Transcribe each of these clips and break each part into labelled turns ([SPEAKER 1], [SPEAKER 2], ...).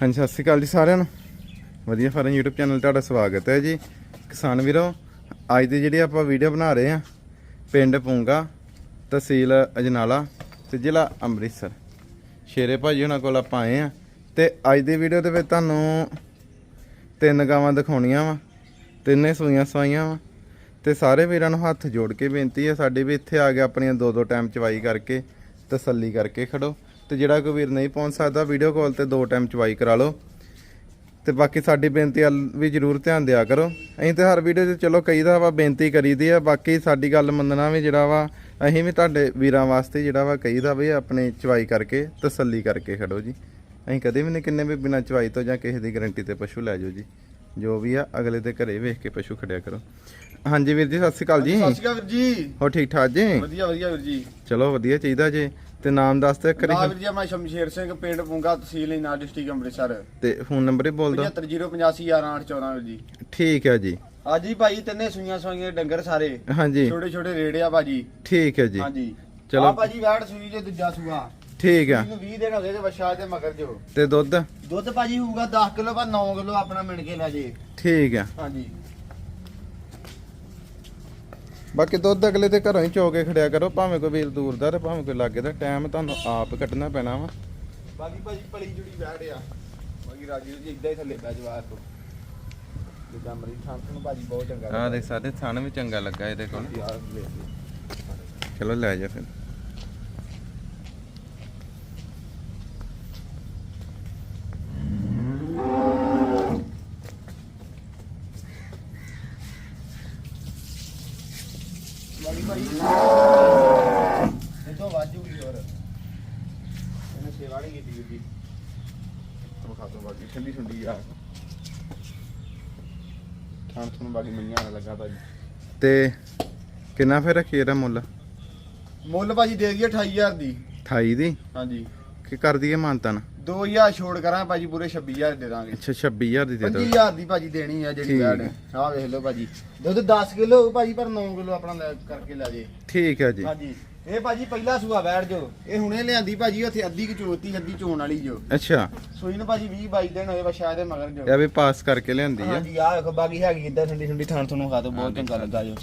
[SPEAKER 1] ਹਾਂਜੀ, ਸਤਿ ਸ਼੍ਰੀ ਅਕਾਲ ਜੀ ਸਾਰਿਆਂ ਨੂੰ। ਵਧੀਆ ਫਾਰਮ YouTube ਚੈਨਲ ਤੁਹਾਡਾ ਸਵਾਗਤ ਹੈ ਜੀ। ਕਿਸਾਨ ਵੀਰੋ, ਅੱਜ ਦੀ ਜਿਹੜੀ ਆਪਾਂ ਵੀਡੀਓ ਬਣਾ ਰਹੇ ਆ ਪਿੰਡ ਪੂੰਗਾ, ਤਹਿਸੀਲ ਅਜਨਾਲਾ ਤੇ ਜ਼ਿਲ੍ਹਾ ਅੰਮ੍ਰਿਤਸਰ। ਸ਼ੇਰੇ ਭਾਜੀ ਉਹਨਾਂ ਕੋਲ ਆਪਾਂ ਆਏ ਆ ਤੇ ਅੱਜ ਦੀ ਵੀਡੀਓ ਦੇ ਵਿੱਚ ਤੁਹਾਨੂੰ ਤਿੰਨ ਗਾਵਾਂ ਦਿਖਾਉਣੀਆਂ ਵਾ, ਤਿੰਨੇ ਸੂਈਆਂ ਸਵਾਈਆਂ ਵਾ ਤੇ ਸਾਰੇ ਵੀਰਾਂ ਨੂੰ ਹੱਥ ਜੋੜ ਕੇ ਬੇਨਤੀ ਹੈ ਸਾਡੇ ਵੀ ਇੱਥੇ ਆ ਕੇ ਆਪਣੀਆਂ ਦੋ ਦੋ ਟਾਈਮ ਚਵਾਈ ਕਰਕੇ ਤਸੱਲੀ ਕਰਕੇ ਖੜੋ। ਤੇ ਜਿਹੜਾ ਕੋਈ ਵੀਰ ਨਹੀਂ ਪਹੁੰਚ ਸਕਦਾ ਵੀਡੀਓ ਕਾਲ ਤੇ ਦੋ ਟਾਈਮ ਚਵਾਈ ਕਰਾ ਲਓ। ਤੇ ਬਾਕੀ ਸਾਡੀ ਬੇਨਤੀ ਵੀ ਜਰੂਰ ਧਿਆਨ ਦਿਆ ਕਰੋ। ਅਸੀਂ ਤੇ ਹਰ ਵੀਡੀਓ 'ਚ ਚਲੋ ਕਈ ਦਾ ਵਾ ਬੇਨਤੀ ਕਰੀਦੀ ਆ ਬਾਕੀ ਸਾਡੀ ਗੱਲ ਮੰਨਣਾ ਵੀ ਜਿਹੜਾ ਵਾ ਅਸੀਂ ਵੀ ਤੁਹਾਡੇ ਵੀਰਾਂ ਵਾਸਤੇ ਜਿਹੜਾ ਵਾ ਕਹੀਦਾ ਵੀ ਆਪਣੇ ਚਵਾਈ ਕਰਕੇ ਤਸੱਲੀ ਕਰਕੇ ਖੜੋ ਜੀ। ਅਸੀਂ ਕਦੇ ਵੀ ਨਹੀਂ ਕਿੰਨੇ ਵੀ ਬਿਨਾਂ ਚਵਾਈ ਤੋਂ ਜਾਂ ਕਿਸੇ ਦੀ ਗਾਰੰਟੀ ਤੇ ਪਸ਼ੂ ਲੈ ਜਾਓ ਜੀ। ਜੋ ਵੀ ਆ ਅਗਲੇ ਦੇ ਘਰੇ ਵੇਖ ਕੇ ਪਸ਼ੂ ਖੜਿਆ ਕਰੋ। ਹਾਂਜੀ ਵੀਰ ਜੀ ਸਤਿ ਸ਼੍ਰੀ ਅਕਾਲ ਜੀ।
[SPEAKER 2] ਸਤਿ ਸ਼੍ਰੀ ਅਕਾਲ ਵੀਰ ਜੀ।
[SPEAKER 1] ਹੋ ਠੀਕ ਠਾਕ ਜੀ?
[SPEAKER 2] ਵਧੀਆ ਵਧੀਆ ਵੀਰ ਜੀ।
[SPEAKER 1] ਚਲੋ ਵਧੀਆ ਚਾਹੀਦਾ ਜੀ। ਤੇ ਨਾਮ ਦੱਸ
[SPEAKER 2] ਨਾ
[SPEAKER 1] ਕਰੀ
[SPEAKER 2] ਵੀਰ ਜੀ ਮੈਂ ਸ਼ਮਸ਼ੇਰ ਸਿੰਘ ਪਿੰਡ ਪੁੰਗਾ ਤਹਿਸੀਲ ਇਨਾ ਡਿਸਟ੍ਰਿਕਟ ਅੰਮ੍ਰਿਤਸਰ।
[SPEAKER 1] ਤੇ ਫੋਨ ਨੰਬਰ ਹੀ ਬੋਲ ਦਿਓ।
[SPEAKER 2] 7508511814 ਵੀਰ ਜੀ।
[SPEAKER 1] ਠੀਕ ਹੈ ਜੀ।
[SPEAKER 2] ਅੱਜ ਹੀ ਭਾਈ ਤਿੰਨੇ ਸੂਈਆਂ ਸੂਈਆਂ ਡੰਗਰ ਸਾਰੇ।
[SPEAKER 1] ਹਾਂਜੀ।
[SPEAKER 2] ਛੋਟੇ ਛੋਟੇ ਰੇੜੇ ਆ ਭਾਜੀ।
[SPEAKER 1] ਠੀਕ ਹੈ ਜੀ।
[SPEAKER 2] ਹਾਂਜੀ।
[SPEAKER 1] ਚਲੋ।
[SPEAKER 2] ਆ ਭਾਜੀ ਵੈੜ ਸੂਈ ਜੇ ਦੂਜਾ ਸੂਆ।
[SPEAKER 1] ਠੀਕ ਆ
[SPEAKER 2] ਇਹਨੂੰ 20 ਦਿਨ ਹੋ ਗਏ ਤੇ ਵਛਾ ਤੇ ਮਗਰ ਜੋ।
[SPEAKER 1] ਤੇ ਦੁੱਧ?
[SPEAKER 2] ਦੁੱਧ ਭਾਜੀ ਹੋਊਗਾ 10 ਕਿਲੋ ਪਰ 9 ਕਿਲੋ ਆਪਣਾ ਮਿਣ ਕੇ ਲੈ ਜੇ।
[SPEAKER 1] ਠੀਕ ਆ
[SPEAKER 2] ਹਾਂਜੀ।
[SPEAKER 1] ਬਾਕੀ ਦੁੱਧ ਅਗਲੇ ਦੇ ਘਰੋਂ ਹੀ ਚੋ ਕੇ ਖੜਿਆ ਕਰੋ ਭਾਵੇਂ ਕੋਈ ਵੀਰ ਦੂਰ ਦਾ ਤੇ ਭਾਵੇਂ ਕੋਈ ਲਾਗੇ ਦਾ ਟਾਈਮ ਤੁਹਾਨੂੰ ਆਪ ਕੱਢਣਾ ਪੈਣਾ ਵਾ।
[SPEAKER 2] ਬਾਕੀ ਭਾਜੀ ਭਲੀ ਜੁੜੀ ਆ। ਬਾਕੀ ਰਾਜੂ ਜੀ ਇਦਾਂ ਹੀ ਥੱਲੇ ਬੈ ਜਵਾਰ ਤੋਂ ਜਿੱਦਾਂ ਮਰੀ ਥਾਂ ਨੂੰ ਭਾਜੀ ਬਹੁਤ ਚੰਗਾ
[SPEAKER 1] ਆਹ ਦੇ ਸਾਡੇ ਥਣ ਵੀ ਚੰਗਾ ਲੱਗਾ ਇਹਦੇ ਕੋਲ। ਚਲੋ ਲੈ ਜਾ ਫਿਰ
[SPEAKER 2] ਬਾਕੀ ਭਾਈ ਇਹ ਤੋਂ ਵਾਜੂ ਵੀ ਹੋਰ ਇਹਨੇ ਸੇਵਾ ਨਹੀਂ ਕੀਤੀ ਵੀਰ ਜੀ। ਤੁਮ ਖਾ ਤੋਂ ਬਾਕੀ ਠੰਡੀ ਠੰਡੀ ਆ। ਖਾਣ ਤੋਂ ਬਾਕੀ ਮਈਆਂ ਨਾਲ ਲੱਗਾ ਭਾਜੀ।
[SPEAKER 1] ਤੇ ਕਿੰਨਾ ਫਿਰ ਰੱਖੀ ਇਹਦਾ ਮੁੱਲ?
[SPEAKER 2] ਮੁੱਲ ਭਾਜੀ ਦੇ ਦਈਏ 28000 ਦੀ।
[SPEAKER 1] 28 ਦੀ?
[SPEAKER 2] ਹਾਂਜੀ।
[SPEAKER 1] ਕਿ ਕਰ ਦਈਏ ਮਾਨਤਨ?
[SPEAKER 2] 2000 ਛੋੜ ਕਰਾਂ ਭਾਜੀ ਪੂਰੇ 26000 ਦੇ ਦਾਂਗੇ।
[SPEAKER 1] ਅੱਛਾ 26000 ਦੀ ਦੇ ਦਿਓ।
[SPEAKER 2] 25000 ਦੀ ਭਾਜੀ ਦੇਣੀ ਆ ਜਿਹੜੀ
[SPEAKER 1] ਹੈ।
[SPEAKER 2] ਆਹ ਵੇਖ ਲਓ ਭਾਜੀ। ਦੁੱਧ 10 ਕਿਲੋ ਹੋਊ ਭਾਜੀ ਪਰ 9 ਕਿਲੋ ਆਪਣਾ ਲੈ ਕਰਕੇ ਲੈ ਜੇ।
[SPEAKER 1] ਠੀਕ ਹੈ ਜੀ।
[SPEAKER 2] ਹਾਂਜੀ। ਇਹ ਭਾਜੀ ਪਹਿਲਾ ਸੂਆ ਬੈਠ ਜੋ ਇਹ ਹੁਣੇ ਲਿਆਂਦੀ ਭਾਜੀ ਉੱਥੇ ਅੱਧੀ ਕਿ ਚੋਤੀ ਅੱਧੀ ਚੋਣ ਵਾਲੀ ਜੋ।
[SPEAKER 1] ਅੱਛਾ।
[SPEAKER 2] ਸੂਈ ਨੂੰ ਭਾਜੀ 20 22 ਦਿਨ ਹੋਏ ਵਾ ਸ਼ਾਇਦ ਇਹ ਮਗਰ ਜੋ
[SPEAKER 1] ਇਹ ਵੀ ਪਾਸ ਕਰਕੇ ਲਿਆਂਦੀ ਆ।
[SPEAKER 2] ਹਾਂਜੀ ਆ ਵੇਖੋ ਬਾਕੀ ਹੈਗੀ ਇਦਾਂ ਠੰਡੀ ਠੰਡੀ ਥਾਣ ਤੁਹਾਨੂੰ ਖਾ ਦੋ ਬਹੁਤ ਚੰਗਾ ਲੱਗਾ ਜੋ।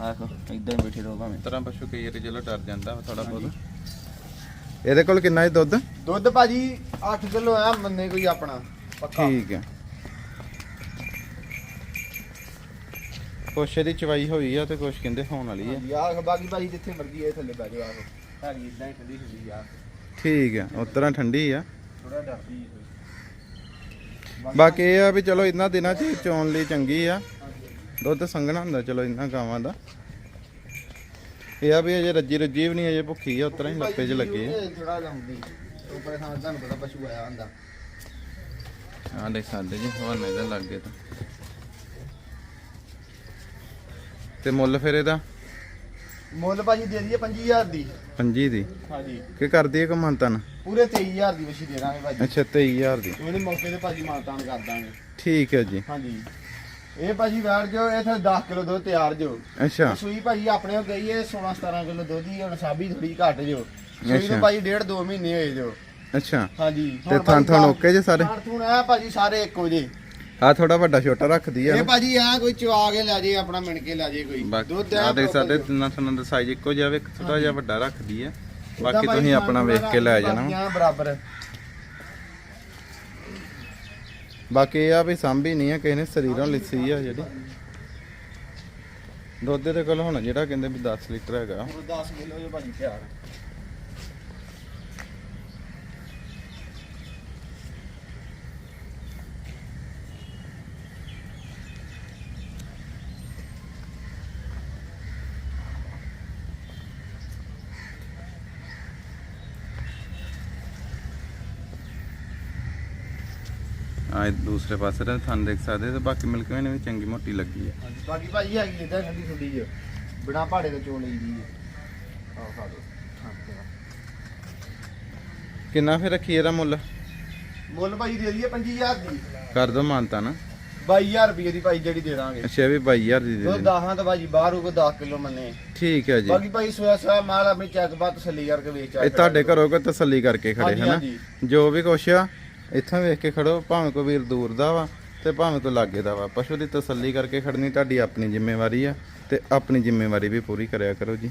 [SPEAKER 2] ਆ ਵੇਖੋ ਇਦਾਂ ਹੀ ਬੈਠੇ ਰਹੋ ਭਾਵੇਂ।
[SPEAKER 1] ਤਰ੍ਹਾਂ ਪਸ਼ੂ ਕਈ ਵਾਰੀ ਚਲੋ ਡਰ ਜਾਂਦਾ ਥੋੜਾ ਬਹੁਤ। ਇਹਦੇ ਕੋਲ ਕਿੰਨਾ ਹੈ ਦੁੱਧ?
[SPEAKER 2] ਦੁੱਧ ਭਾਜੀ 8 ਕਿਲੋ ਆ ਮੰਨੇ ਕੋਈ ਆਪਣਾ ਪੱਕਾ।
[SPEAKER 1] ਠੀਕ ਹੈ ਕੁਛ ਇਹਦੀ ਚਵਾਈ ਹੋਈ ਆ ਤੇ ਕੁਛ ਕਹਿੰਦੇ ਹੋਣ ਵਾਲੀ
[SPEAKER 2] ਆ। ਵੇਖੋ ਬਾਕੀ ਭਾਜੀ ਜਿੱਥੇ ਮਰਜ਼ੀ ਇਹ ਥੱਲੇ ਬੈ ਜਾਓ ਆ ਵੇਖੋ ਹੈਗੀ ਇਦਾਂ ਹੀ ਠੰਡੀ ਠੰਡੀ ਆ।
[SPEAKER 1] ਠੀਕ ਹੈ ਉਸ ਤਰ੍ਹਾਂ ਠੰਡੀ ਆ।
[SPEAKER 2] ਥੋੜਾ ਡਰਦੀ
[SPEAKER 1] ਬਾਕੀ ਇਹ ਆ ਵੀ ਚਲੋ ਇਹਨਾਂ ਦਿਨਾਂ 'ਚ ਚੋਣ ਲਈ ਚੰਗੀ ਆ। ਦੁੱਧ ਸੰਘਣਾ ਹੁੰਦਾ ਚਲੋ ਇਹਨਾਂ ਗਾਵਾਂ ਦਾ। ਇਹ ਆ ਵੀ ਅਜੇ ਰੱਜੀ ਰੱਜੀ ਵੀ ਨਹੀਂ ਅਜੇ ਭੁੱਖੀ ਆ ਉਸ ਤਰ੍ਹਾਂ ਹੀ ਲੱਪੇ 'ਚ ਲੱਗੇ ਆ।
[SPEAKER 2] ਥੋੜਾ ਲਾਉਂਦੀ ਉੱਪਰ ਤੁਹਾਨੂੰ ਪਤਾ ਪਸ਼ੂ ਆਇਆ ਹੁੰਦਾ।
[SPEAKER 1] ਆ ਦੇ ਸਾਡੇ ਜੀ ਹਵਾਨੇ ਦੇ ਲੱਗੇ ਤਾਂ। ਤੇ ਮੁੱਲ ਫਿਰ ਇਹਦਾ?
[SPEAKER 2] ਮੁੱਲ ਭਾਜੀ ਦੇ ਦਈਏ 25000 ਦੀ।
[SPEAKER 1] ਪੰਜੀ ਦੀ।
[SPEAKER 2] ਹਾਂਜੀ।
[SPEAKER 1] ਕੀ ਕਰਦੀ ਹੈ ਕਮਾਂਤਨ
[SPEAKER 2] ਪੂਰੇ 23000 ਦੀ ਵਸ਼ੀ ਦੇ ਦਾਂਗੇ ਭਾਜੀ।
[SPEAKER 1] ਅੱਛਾ 23000 ਦੀ।
[SPEAKER 2] ਉਹਦੇ ਮੌਕੇ ਤੇ ਭਾਜੀ ਮਾਨਤਾਨ ਕਰ ਦਾਂਗੇ।
[SPEAKER 1] ਠੀਕ ਹੈ ਜੀ।
[SPEAKER 2] ਹਾਂਜੀ। ਇਹ ਭਾਜੀ ਬੈਠ ਜੋ ਇਹ ਥਾ 10 ਕਿਲੋ ਦੁੱਧ ਤਿਆਰ ਜੋ।
[SPEAKER 1] ਅੱਛਾ।
[SPEAKER 2] ਸੂਈ ਭਾਜੀ ਆਪਣੇ ਕੋਲ ਗਈ ਹੈ 16 17 ਕਿਲੋ ਦੁੱਧ ਹੀ ਹੁਣ ਸਾਬੀ ਥੋੜੀ ਘੱਟ ਜੋ। ਸੂਈ
[SPEAKER 1] ਅੱਛਾ।
[SPEAKER 2] ਨੂੰ ਭਾਜੀ ਡੇਢ 2 ਮਹੀਨੇ ਹੋਏ ਜੋ।
[SPEAKER 1] ਅੱਛਾ।
[SPEAKER 2] ਹਾਂਜੀ।
[SPEAKER 1] ਤੇ ਥਾਂ ਥਾਂ ਓਕੇ ਜੇ ਸਾਰੇ?
[SPEAKER 2] ਥਣ ਆ ਭਾਜੀ ਸਾਰੇ ਇੱਕੋ ਜੇ
[SPEAKER 1] ਆ ਥੋੜਾ ਵੱਡਾ ਛੋਟਾ ਰੱਖਦੀ ਆ।
[SPEAKER 2] ਇਹ। ਭਾਜੀ ਆ ਕੋਈ ਚਵਾ ਕੇ ਲੈ ਜੇ ਆਪਣਾ ਮਿਣ ਕੇ ਲੈ ਜੇ ਕੋਈ। ਦੁੱਧ
[SPEAKER 1] ਆ ਸਕਦੇ
[SPEAKER 2] ਜੋ।
[SPEAKER 1] ਤਿੰਨਾਂ ਥਣਾਂ ਦਾ ਸਾਈਜ਼ ਇੱਕੋ ਜਿਹਾ ਵੇ ਥੋੜਾ ਜਿਹਾ ਵੱਡਾ ਰੱਖਦੀ ਆ। ਬਾਕੀ ਤੁਸੀਂ ਆਪਣਾ ਵੇਖ ਕੇ ਲੈ ਜਾਣਾ।
[SPEAKER 2] ਬਰਾਬਰ।
[SPEAKER 1] ਬਾਕੀ ਇਹ ਆ ਵੀ ਸਾਂਭੀ ਨਹੀਂ ਆ ਕਿਸੇ ਨੇ ਸਰੀਰੋਂ ਲਿੱਸੀ ਆ ਜਿਹੜੀ। ਦੁੱਧ ਦੇ ਕੋਲ ਹੁਣ ਜਿਹੜਾ ਕਹਿੰਦੇ ਵੀ 10 ਲੀਟਰ ਹੈਗਾ।
[SPEAKER 2] ਉਹ 10 ਕਿਲੋ ਜੋ ਭਾਜੀ ਤਿਆਰ।
[SPEAKER 1] ਆ ਦੂਸਰੇ ਪਾਸੇ ਦਾ ਥਣ ਦੇਖ ਸਕਦੇ ਤੇ ਬਾਕੀ ਮਿਲਕ ਨੇ ਵੀ ਚੰਗੀ ਮੋਟੀ ਲੱਗੀ ਆ।
[SPEAKER 2] ਹਾਂਜੀ ਬਾਕੀ ਭਾਜੀ ਹੈਗੀ ਇਦਾਂ ਠੰਡੀ ਠੰਡੀ ਜੋ ਬਿਨਾ ਭਾੜੇ ਤੋਂ ਚੋਣ ਲਈਦੀ ਹੈ ਆਹ ਖਾ ਦੋ
[SPEAKER 1] ਕਿੰਨਾ ਫਿਰ ਰੱਖੀ ਇਹਦਾ ਮੁੱਲ?
[SPEAKER 2] ਮੁੱਲ ਭਾਜੀ ਦੇ ਦਈਏ 25000 ਦੀ।
[SPEAKER 1] ਕਰ ਦੋ ਮਾਨਤਾ ਨਾ।
[SPEAKER 2] 22000 ਰੁਪਏ ਦੀ ਭਾਈ ਜਿਹੜੀ ਦੇ ਦਾਂਗੇ।
[SPEAKER 1] ਅੱਛਾ ਇਹ ਵੀ 22000 ਦੀ ਦੇ
[SPEAKER 2] ਦੋ
[SPEAKER 1] ਦੇ
[SPEAKER 2] ਦਾਹਾਂ ਤਾਂ ਭਾਜੀ ਬਾਹਰ ਉਹ 10 ਕਿਲੋ ਮੰਨੇ।
[SPEAKER 1] ਠੀਕ ਹੈ ਜੀ।
[SPEAKER 2] ਬਾਕੀ ਭਾਈ ਸੋਇਆ ਸੋਇਆ ਮਾਲ ਆਪਣੀ ਚੈੱਕ ਬਾਤ ਤਸੱਲੀ ਕਰਕੇ ਵੇਚ
[SPEAKER 1] ਇਹ ਤੁਹਾਡੇ ਘਰੋਂ ਕੋ ਤਸੱਲੀ ਕਰਕੇ ਖੜੇ
[SPEAKER 2] ਹਾਂਜੀ,
[SPEAKER 1] ਹਨਾ
[SPEAKER 2] ਹਾਂਜੀ।
[SPEAKER 1] ਜੋ ਵੀ ਕੁਛ ਆ ਇੱਥੋਂ ਵੇਖ ਕੇ ਖੜੋ, ਭਾਵੇਂ ਕੋਈ ਵੀਰ ਦੂਰ ਦਾ ਵਾ ਤੇ ਭਾਵੇਂ ਕੋਈ ਲਾਗੇ ਦਾ ਵਾ। ਪਸ਼ੂ ਦੀ ਤਸੱਲੀ ਕਰਕੇ ਖੜਨੀ ਤੁਹਾਡੀ ਆਪਣੀ ਜ਼ਿੰਮੇਵਾਰੀ ਆ ਤੇ ਆਪਣੀ ਜ਼ਿੰਮੇਵਾਰੀ ਵੀ ਪੂਰੀ ਕਰਿਆ ਕਰੋ ਜੀ।